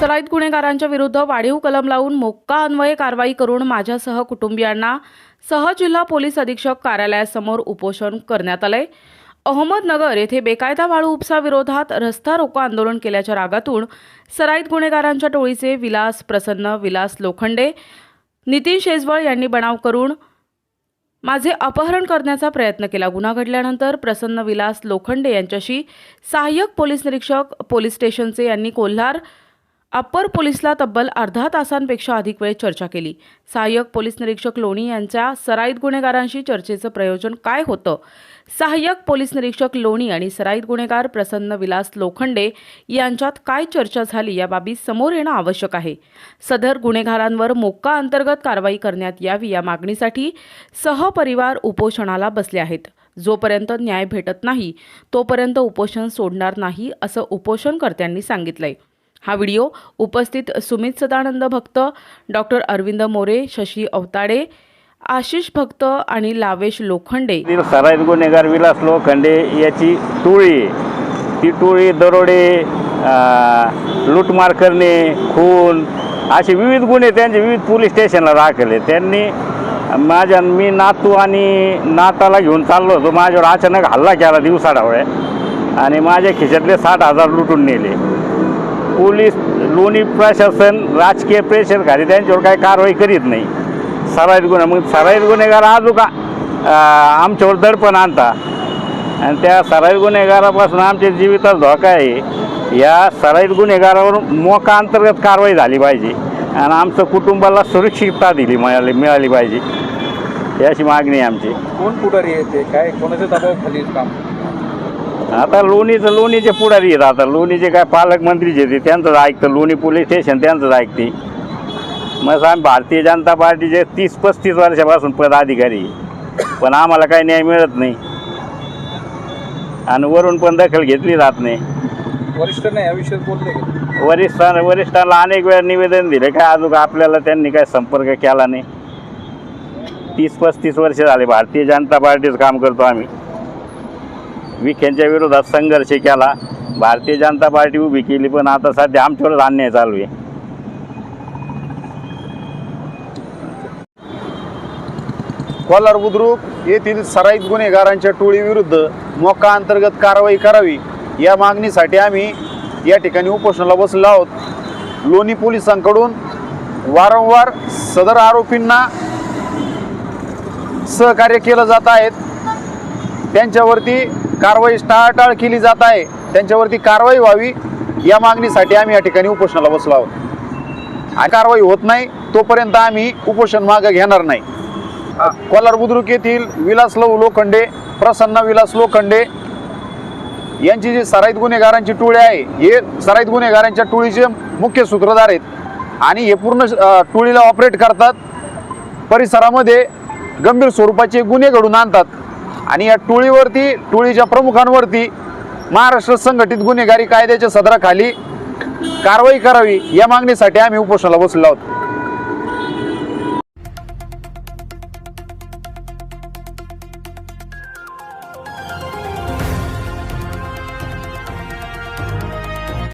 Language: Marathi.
सराईत गुन्हेगारांच्या विरुद्ध वाढीव कलम लावून मोक्का अन्वये कारवाई करून माझ्यासह कुटुंबियांना सहजिल्हा पोलीस अधीक्षक कार्यालयासमोर उपोषण करण्यात आलंय. अहमदनगर येथे बेकायदा वाळू उपसा विरोधात रस्ता रोको आंदोलन केल्याच्या रागातून सराईत गुन्हेगारांच्या टोळीचे विलास प्रसन्न विलास लोखंडे नितीन शेजवळ यांनी बनाव करून माझे अपहरण करण्याचा प्रयत्न केला. गुन्हा घडल्यानंतर प्रसन्न विलास लोखंडे यांच्याशी सहाय्यक पोलीस निरीक्षक पोलीस स्टेशनचे यांनी कोल्हार अप्पर पोलीसला तब्बल अर्धा तासांपेक्षा अधिक वेळ चर्चा केली. सहाय्यक पोलीस निरीक्षक लोणी यांच्या सराईत गुन्हेगारांशी चर्चेचं प्रयोजन काय होतं? सहाय्यक पोलीस निरीक्षक लोणी आणि सराईत गुन्हेगार प्रसन्न विलास लोखंडे यांच्यात काय चर्चा झाली या बाबी समोर येणं आवश्यक आहे. सदर गुन्हेगारांवर मोक्का अंतर्गत कारवाई करण्यात यावी या मागणीसाठी सहपरिवार उपोषणाला बसले आहेत. जोपर्यंत न्याय भेटत नाही तोपर्यंत उपोषण सोडणार नाही असं उपोषणकर्त्यांनी सांगितलंय. हा व्हिडिओ उपस्थित सुमित सदानंद भक्त डॉक्टर अरविंद मोरे शशी अवताडे आशिष भक्त आणि लावेश लोखंडे. सराईत गुन्हेगार विलास लोखंडे याची टोळी ती टोळी दरोडे लूटमार करणे खून असे विविध गुन्हे त्यांचे विविध पोलीस स्टेशनला राखले त्यांनी माझ्या मी नातू आणि नाताला घेऊन चाललो होतो. माझ्यावर अचानक हल्ला केला दिवसाढवळ्या. आणि माझ्या खिशातले साठ हजार लुटून नेले. पोलीस लोणी प्रशासन राजकीय प्रेशर खाली त्यांच्यावर काही कारवाई करीत नाही. सराईत गुन्हा मग सराईत गुन्हेगार आजू का? आमच्यावर दडपण आणता. आणि त्या सराईत गुन्हेगारापासून आमच्या जीवितात धोका आहे. या सराईत गुन्हेगारावर मोका अंतर्गत कारवाई झाली पाहिजे. आणि आमचं कुटुंबाला सुरक्षितता दिली मिळाली मिळाली पाहिजे. ही अशी मागणी आहे आमची. कोण पुढारी येते काय कोणाच्या दबावाखाली काम? आता लोणीचं लोणीचे पुढारी आहेत. आता लोणीचे काय पालकमंत्री जे ते त्यांचंच ऐकतं. लोणी पोलीस स्टेशन त्यांचंच ऐकते. मग आम्ही भारतीय जनता पार्टीचे तीस पस्तीस वर्षापासून पदाधिकारी. पण आम्हाला काही न्याय मिळत नाही. आणि वरून पण दखल घेतली जात नाही. वरिष्ठांना या विषयात बोलले का? वरिष्ठां वरिष्ठांना अनेक वेळा निवेदन दिले. काय अजून आपल्याला त्यांनी काय संपर्क केला नाही. तीस पस्तीस वर्ष झाले. भारतीय जनता पार्टीचं काम करतो आम्ही. विखेंच्या विरोधात संघर्ष केला. भारतीय जनता पार्टी उभी केली पण आता सध्या आमच्यावरच अन्याय चालू आहे. कोलार बुद्रुक येथील सराईत गुन्हेगारांच्या टोळीविरुद्ध मोका अंतर्गत कारवाई करावी या मागणीसाठी आम्ही या ठिकाणी उपोषणाला बसलो आहोत. लोणी पोलिसांकडून वारंवार सदर आरोपींना सहकार्य केलं जात आहेत. त्यांच्यावरती कारवाई टाळाटाळ केली जात आहे. त्यांच्यावरती कारवाई व्हावी या मागणीसाठी आम्ही या ठिकाणी उपोषणाला बसलो आहोत. कारवाई होत नाही तोपर्यंत आम्ही उपोषण मागं घेणार नाही. कोलार बुद्रुक येथील विलास लव लोखंडे प्रसन्न विलास लोखंडे यांची जी सराईत गुन्हेगारांची टोळी आहे हे सराईत गुन्हेगारांच्या टोळीचे मुख्य सूत्रधार आहेत आणि हे पूर्ण टोळीला ऑपरेट करतात. परिसरामध्ये गंभीर स्वरूपाचे गुन्हे घडून आणतात. आणि या टोळीवरती टोळीच्या प्रमुखांवरती महाराष्ट्र संघटित गुन्हेगारी कायद्याच्या सदराखाली कारवाई करावी या मागणीसाठी आम्ही उपोषणाला बसलो आहोत.